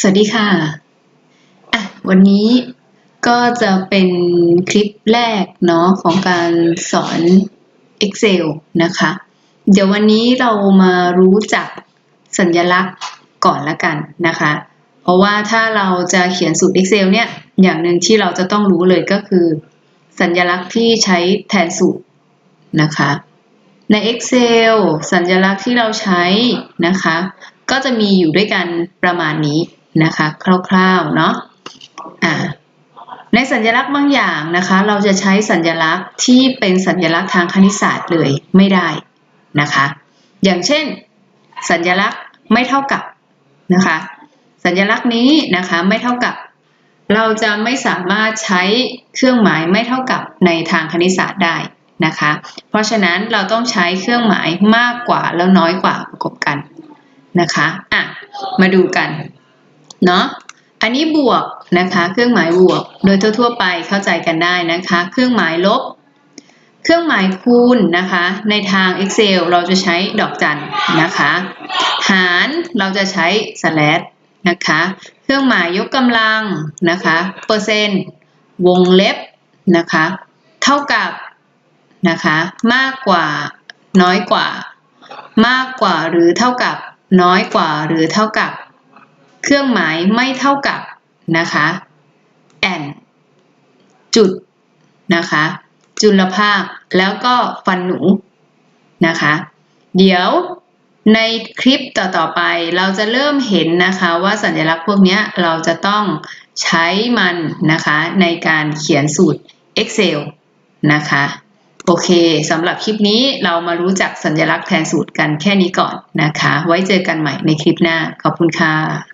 สวัสดีค่ะอะ วันนี้ก็จะเป็นคลิปแรกเนาะของการสอน Excel นะคะ เดี๋ยววันนี้เรามารู้จักสัญลักษณ์ก่อนละกันนะคะ เพราะว่าถ้าเราจะเขียนสูตร Excel เนี่ย อย่างหนึ่งที่เราจะต้องรู้เลยก็คือ สัญลักษณ์ที่ใช้แทนสูตรนะคะ ใน Excel สัญลักษณ์ที่เราใช้นะคะ ก็จะมีอยู่ด้วยกันประมาณนี้นะคะ คร่าวๆเนาะอ่าในสัญลักษณ์บางอย่างนะคะ เราจะใช้สัญลักษณ์ที่เป็นสัญลักษณ์ทางคณิตศาสตร์เลยไม่ได้นะคะ อย่างเช่น สัญลักษณ์ไม่เท่ากับนะคะ สัญลักษณ์นี้นะคะไม่เท่ากับ เราจะไม่สามารถใช้เครื่องหมายไม่เท่ากับในทางคณิตศาสตร์ได้นะคะ เพราะฉะนั้นเราต้องใช้เครื่องหมายมากกว่าแล้วน้อยกว่าประกบกัน นะคะอะมาดูกันเนาะอันนี้บวกนะคะ เครื่องหมายบวก โดยทั่วๆไปเข้าใจกันได้นะคะ เครื่องหมายลบ เครื่องหมายคูณนะคะ ในทาง Excel เราจะใช้ดอกจันนะคะ หารเราจะใช้ slash นะคะ เครื่องหมายยกกำลังนะคะ เปอร์เซ็นต์ วงเล็บนะคะ เท่ากับนะคะ มากกว่า น้อยกว่า มากกว่าหรือเท่ากับ น้อยกว่าหรือเท่ากับ เครื่องหมายไม่เท่ากับนะคะ and จุดนะคะ จุลภาคแล้วก็ฟันหนูนะคะ เดี๋ยวในคลิปต่อๆไปเราจะเริ่มเห็นนะคะว่าสัญลักษณ์พวกนี้เราจะต้องใช้มันนะคะในการเขียนสูตร Excel นะคะ โอเคสำหรับคลิปนี้เรามารู้จักสัญลักษณ์แทนสูตรกันแค่นี้ก่อนนะคะ ไว้เจอกันใหม่ในคลิปหน้า ขอบคุณค่ะ